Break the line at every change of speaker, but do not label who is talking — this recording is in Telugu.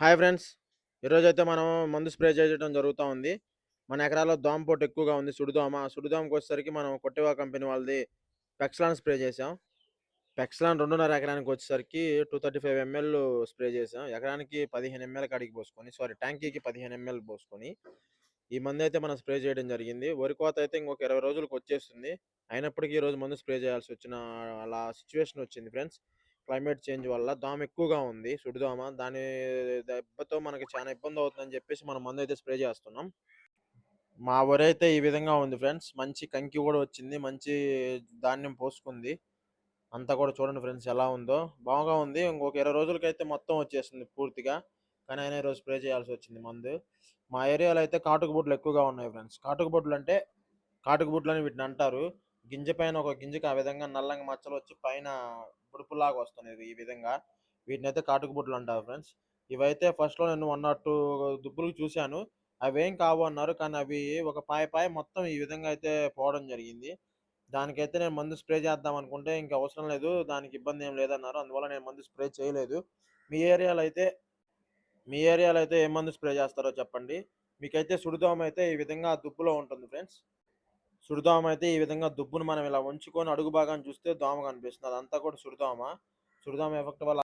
Hi friends. ఈరోజు అయితే మనం మందు స్ప్రే చేయడం జరుగుతూ ఉంది. మన ఎకరాల్లో దోమ పొట్టు ఎక్కువగా ఉంది. సుడిదోమ. సుడిదోమకి వచ్చేసరికి మనం కొట్టివా కంపెనీ వాళ్ళది పెక్స్లాన్ స్ప్రే చేసాం పెక్స్లాన్ రెండున్నర ఎకరానికి వచ్చేసరికి two thirty five M L spray చేసాం ఎకరానికి పదిహేను ఎంఎల్ కాడికి పోసుకొని సారీ ట్యాంకీకి పదిహేను ఎంఎల్ పోసుకొని ఈ మందు అయితే మనం స్ప్రే చేయడం జరిగింది. వరి కోత అయితే ఇంకొక ఇరవై రోజులకు వచ్చేస్తుంది. అయినప్పటికీ ఈ రోజు మందు స్ప్రే చేయాల్సి వచ్చిన అలా సిచ్యువేషన్ వచ్చింది ఫ్రెండ్స్. క్లైమేట్ చేంజ్ వల్ల దోమ ఎక్కువగా ఉంది. సుడిదోమ? దాని దెబ్బతో మనకి చాలా ఇబ్బంది అవుతుందని చెప్పేసి మనం మందు అయితే స్ప్రే చేస్తున్నాం. మా వరి అయితే ఈ విధంగా ఉంది ఫ్రెండ్స్. మంచి కంకి కూడా వచ్చింది. మంచి ధాన్యం పోసుకుంది. అంతా కూడా చూడండి ఫ్రెండ్స్ ఎలా ఉందో. బాగా ఉంది. ఇంకొక ఇరవై రోజులకైతే మొత్తం వచ్చేస్తుంది పూర్తిగా. కానీ అయినా ఈరోజు స్ప్రే చేయాల్సి వచ్చింది మందు. మా ఏరియాలో అయితే కాటుక బుడ్లు ఎక్కువగా ఉన్నాయి ఫ్రెండ్స్. కాటుక బుడ్లు అంటే కాటుక బుడ్లు అని వీటిని అంటారు. గింజ పైన ఒక గింజకి ఆ విధంగా నల్లంగా మచ్చలు వచ్చి పైన బుడుపులాగా వస్తున్నాయి ఈ విధంగా. వీటిని అయితే కాటుక బుడ్లు అంటారు ఫ్రెండ్స్. ఇవైతే ఫస్ట్లో నేను వన్ ఆర్ టూ దుబ్బులు చూశాను. అవేం కావు అన్నారు. కానీ అవి ఒక పాయ పాయ మొత్తం ఈ విధంగా అయితే పోవడం జరిగింది. దానికైతే నేను మందు స్ప్రే చేద్దాం అనుకుంటే ఇంకా అవసరం లేదు. దానికి ఇబ్బంది ఏం లేదన్నారు. అందువల్ల నేను మందు స్ప్రే చేయలేదు. మీ ఏరియాలో అయితే మీ ఏరియాలో అయితే ఏ మందు స్ప్రే చేస్తారో చెప్పండి. మీకైతే సుడిదోమ అయితే ఈ విధంగా దుబ్బులో ఉంటుంది ఫ్రెండ్స్. సుడిదోమ అయితే ఈ విధంగా దుబ్బును మనం ఇలా ఉంచుకొని అడుగు భాగాన్ని చూస్తే దోమ కనిపిస్తుంది అదంతా కూడా సుడిదోమ. సుడిదోమ ఎఫెక్ట్ వల్ల